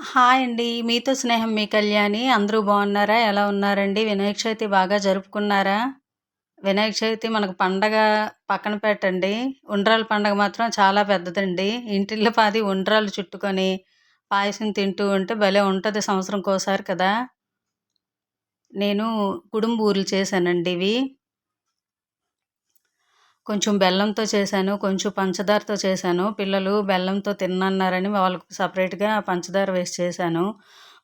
Hi అండి. మీతో స్నేహం మీ కళ్యాణి. అందరూ బాగున్నారా? ఎలా ఉన్నారండి? వినాయక చవితి బాగా జరుపుకున్నారా? వినాయక చవితి మనకు పండగ పక్కన పెట్టండి. ఉండ్రాల పండగ మాత్రం చాలా పెద్దదండి. ఇంటిల్లో పాది ఉండ్రాలు చుట్టుకొని, పాయసం తింటూ ఉంటే భలే ఉంటది సంవత్సరంకోసారి కదా! నేను కుడుంబూరులు చేశానండి ఇవి. కొంచెం బెల్లంతో చేశాను. కొంచెం పంచదారతో చేశాను. పిల్లలు బెల్లంతో తిన్నన్నారని వాళ్ళకి సపరేట్గా పంచదార వేసి చేశాను.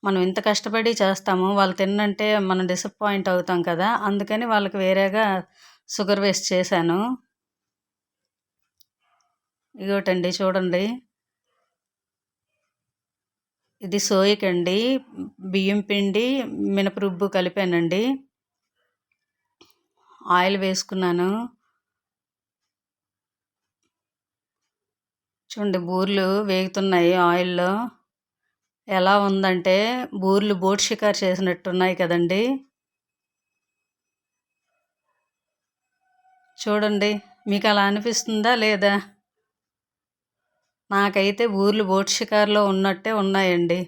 మనం ఇంత కష్టపడి చేస్తాము. వాళ్ళు తిన్నంటే మనం డిసప్పాయింట్ అవుతాం కదా! అందుకని వాళ్ళకి వేరేగా షుగర్ వేసి చేశాను. ఇగోటండి చూడండి. ఇది సోయకండి. బియ్యం పిండి, మినపరుబ్బు కలిపానండి. ఆయిల్ వేసుకున్నాను. చూడండి బూర్లు వేగుతున్నాయి ఆయిల్‌లో. ఎలా ఉందంటే బూర్లు బోట్ షికారు చేసినట్టున్నాయి కదండీ! చూడండి. మీకు అలా అనిపిస్తుందా లేదా? నాకైతే బూర్లు బోట్ షికారులో ఉన్నట్టే ఉన్నాయండి.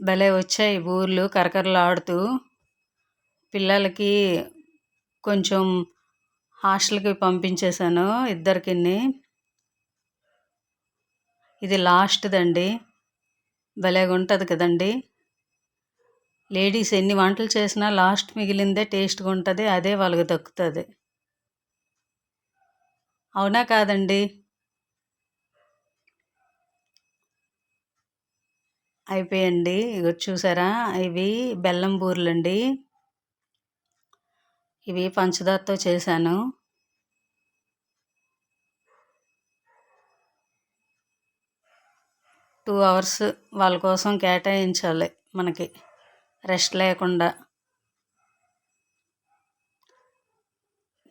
భలే వచ్చాయి బూర్లు కరకరలాడుతూ. పిల్లలకి కొంచెం హాస్టల్‌కి పంపించేశాను ఇద్దరికిని. ఇది లాస్ట్‌దండి. ఉంటుంది కదండి లేడీస్ ఎన్ని వంటలు చేసినా లాస్ట్ మిగిలిందే టేస్ట్‌గా ఉంటుంది అదే వాళ్ళకి దక్కుతుంది అవునా కాదండి? అయిపోయండి. ఇక చూసారా? ఇవి బెల్లం బూరెలండి. ఇవి పంచదారతో చేశాను. టూ అవర్స్ వాళ్ళ కోసం కేటాయించాలి మనకి. రెస్ట్ లేకుండా.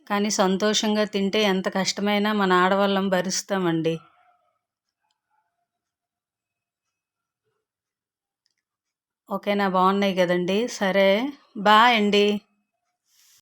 కానీ సంతోషంగా తింటే ఎంత కష్టమైనా మన ఆడవాళ్ళం భరిస్తామండి. ఓకేనా? బాగున్నాయి కదండీ! సరే. బాయ్ అండి.